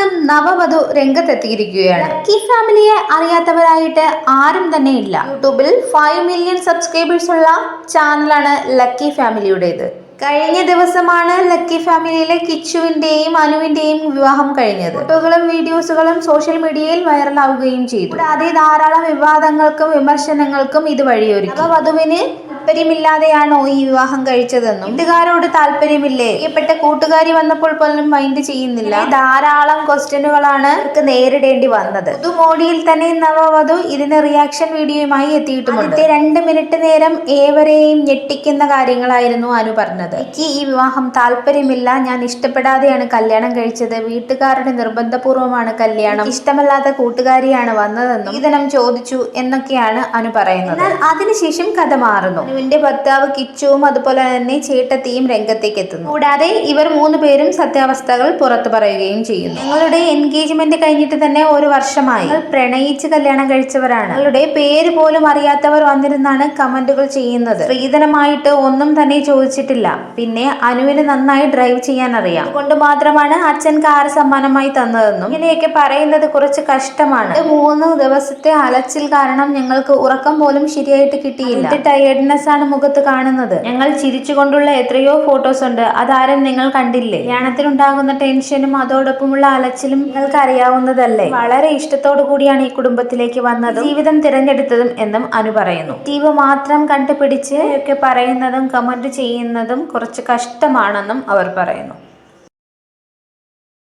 അവസാനം നവവധു രംഗത്തെത്തിയിരിക്കുകയാണ്. ലക്കി ഫാമിലിയെ അറിയാത്തവരായിട്ട് ആരും തന്നെ ഇല്ല യൂട്യൂബിൽ ഫൈവ് മില്യൺ സബ്സ്ക്രൈബേഴ്സ് ഉള്ള ചാനലാണ് ലക്കി ഫാമിലിയുടേത് കഴിഞ്ഞ ദിവസമാണ് ലക്കി ഫാമിലിയിലെ കിച്ചുവിന്റെയും അനുവിന്റെയും വിവാഹം കഴിഞ്ഞത്. ഫോട്ടോകളും വീഡിയോസുകളും സോഷ്യൽ മീഡിയയിൽ വൈറലാവുകയും ചെയ്തു. അതേ ധാരാളം വിവാദങ്ങൾക്കും വിമർശനങ്ങൾക്കും ഇത് വഴിയൊരുക്കി. വധുവിന് താല്പര്യമില്ലാതെയാണോ ഈ വിവാഹം കഴിച്ചതെന്നും? വീട്ടുകാരോട് താല്പര്യമില്ലേ? പ്രിയപ്പെട്ട കൂട്ടുകാരി വന്നപ്പോൾ പോലും മൈൻഡ് ചെയ്യുന്നില്ല. ധാരാളം ക്വസ്റ്റ്യനുകളാണ് ഇവർക്ക് നേരിടേണ്ടി വന്നത്. പുതുമോടിയിൽ തന്നെ നവവധു ഇതിന് റിയാക്ഷൻ വീഡിയോയുമായി എത്തിയിട്ടുമുണ്ട്. ആദ്യത്തെ രണ്ട് മിനിറ്റ് നേരം ഏവരെയും ഞെട്ടിക്കുന്ന കാര്യങ്ങളായിരുന്നു അനു പറഞ്ഞത്. എനിക്ക് ഈ വിവാഹം താല്പര്യമില്ല ഞാൻ ഇഷ്ടപ്പെടാതെയാണ് കല്യാണം കഴിച്ചത്. വീട്ടുകാരുടെ നിർബന്ധപൂർവമാണ് കല്യാണം. ഇഷ്ടമല്ലാത്ത കൂട്ടുകാരിയാണ് വന്നതെന്നും ഈതനം ചോദിച്ചു എന്നൊക്കെയാണ് അനു പറയുന്നത്. എന്നാൽ അതിനുശേഷം കഥ മാറുന്നു. അനുവിന്റെ ഭർത്താവ് കിച്ചുവും അതുപോലെ തന്നെ ചേട്ടത്തിയും രംഗത്തേക്ക് എത്തുന്നു കൂടാതെ ഇവർ മൂന്ന് പേരും സത്യാവസ്ഥകൾ പുറത്തു പറയുകയും ചെയ്യുന്നു. ഞങ്ങളുടെ എൻഗേജ്മെന്റ് കഴിഞ്ഞിട്ട് തന്നെ ഒരു വർഷമായി. പ്രണയിച്ച് കല്യാണം കഴിച്ചവരാണ്. ഞങ്ങളുടെ പേര് പോലും അറിയാത്തവർ വന്നിരുന്നാണ് കമന്റുകൾ ചെയ്യുന്നത്. സ്ത്രീധനമായിട്ട് ഒന്നും തന്നെ ചോദിച്ചിട്ടില്ല. പിന്നെ അനുവിന് നന്നായി ഡ്രൈവ് ചെയ്യാൻ അറിയാം. കൊണ്ട് മാത്രമാണ് അച്ഛൻ കാർ സമ്മാനമായി തന്നതെന്നും ഇങ്ങനെയൊക്കെ പറയുന്നത് കുറച്ച് കഷ്ടമാണ്. മൂന്ന് ദിവസത്തെ അലച്ചിൽ കാരണം ഞങ്ങൾക്ക് ഉറക്കം പോലും ശരിയായിട്ട് കിട്ടിയില്ല. ടയർഡ്നെസ് ആണ് മുഖത്ത് കാണുന്നത്. ഞങ്ങൾ ചിരിച്ചുകൊണ്ടുള്ള എത്രയോ ഫോട്ടോസ് ഉണ്ട്. അതാരും നിങ്ങൾ കണ്ടില്ലേ? കല്യാണത്തിനുണ്ടാകുന്ന ടെൻഷനും അതോടൊപ്പമുള്ള അലച്ചിലും നിങ്ങൾക്ക് അറിയാവുന്നതല്ലേ? വളരെ ഇഷ്ടത്തോടു കൂടിയാണ് ഈ കുടുംബത്തിലേക്ക് വന്നതും ജീവിതം തിരഞ്ഞെടുത്തതും എന്നും അനു പറയുന്നു. ടീവ് മാത്രം കണ്ടുപിടിച്ച് ഒക്കെ പറയുന്നതും കമന്റ് ചെയ്യുന്നതും കുറച്ച് കഷ്ടമാണെന്നും അവർ പറയുന്നു.